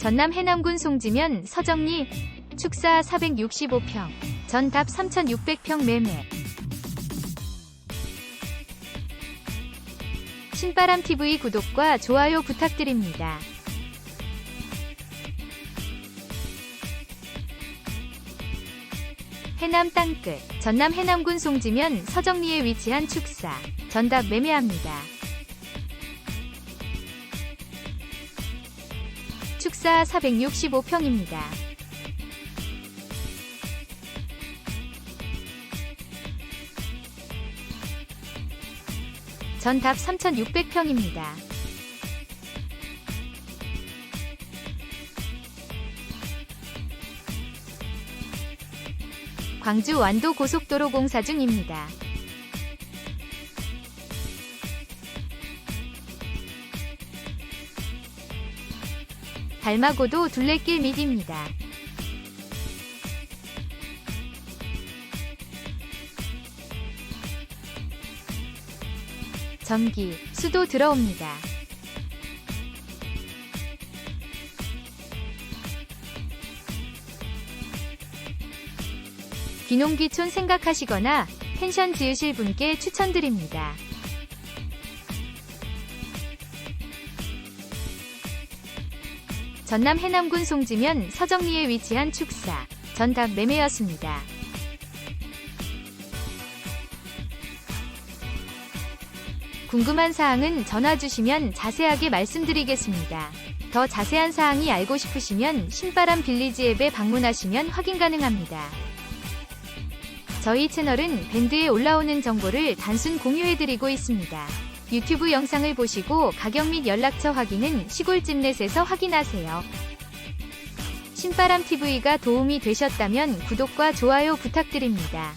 전남 해남군 송지면 서정리 축사 465평 전답 3600평 매매 신바람TV 구독과 좋아요 부탁드립니다. 해남 땅끝 전남 해남군 송지면 서정리에 위치한 축사 전답 매매합니다. 축사 465평입니다. 전답 3600평입니다. 광주 완도 고속도로 공사 중입니다. 달마고도 둘레길 mid입니다. 전기, 수도 들어옵니다. 귀농귀촌 생각하시거나 펜션 지으실 분께 추천드립니다. 전남 해남군 송지면 서정리에 위치한 축사 전답 매매였습니다. 궁금한 사항은 전화 주시면 자세하게 말씀드리겠습니다. 더 자세한 사항이 알고 싶으시면 신바람 빌리지 앱에 방문하시면 확인 가능합니다. 저희 채널은 밴드에 올라오는 정보를 단순 공유해드리고 있습니다. 유튜브 영상을 보시고 가격 및 연락처 확인은 시골집넷에서 확인하세요. 신바람TV가 도움이 되셨다면 구독과 좋아요 부탁드립니다.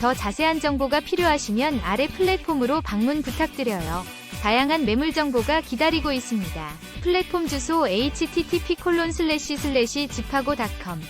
더 자세한 정보가 필요하시면 아래 플랫폼으로 방문 부탁드려요. 다양한 매물 정보가 기다리고 있습니다. 플랫폼 주소 http:// 지파고.com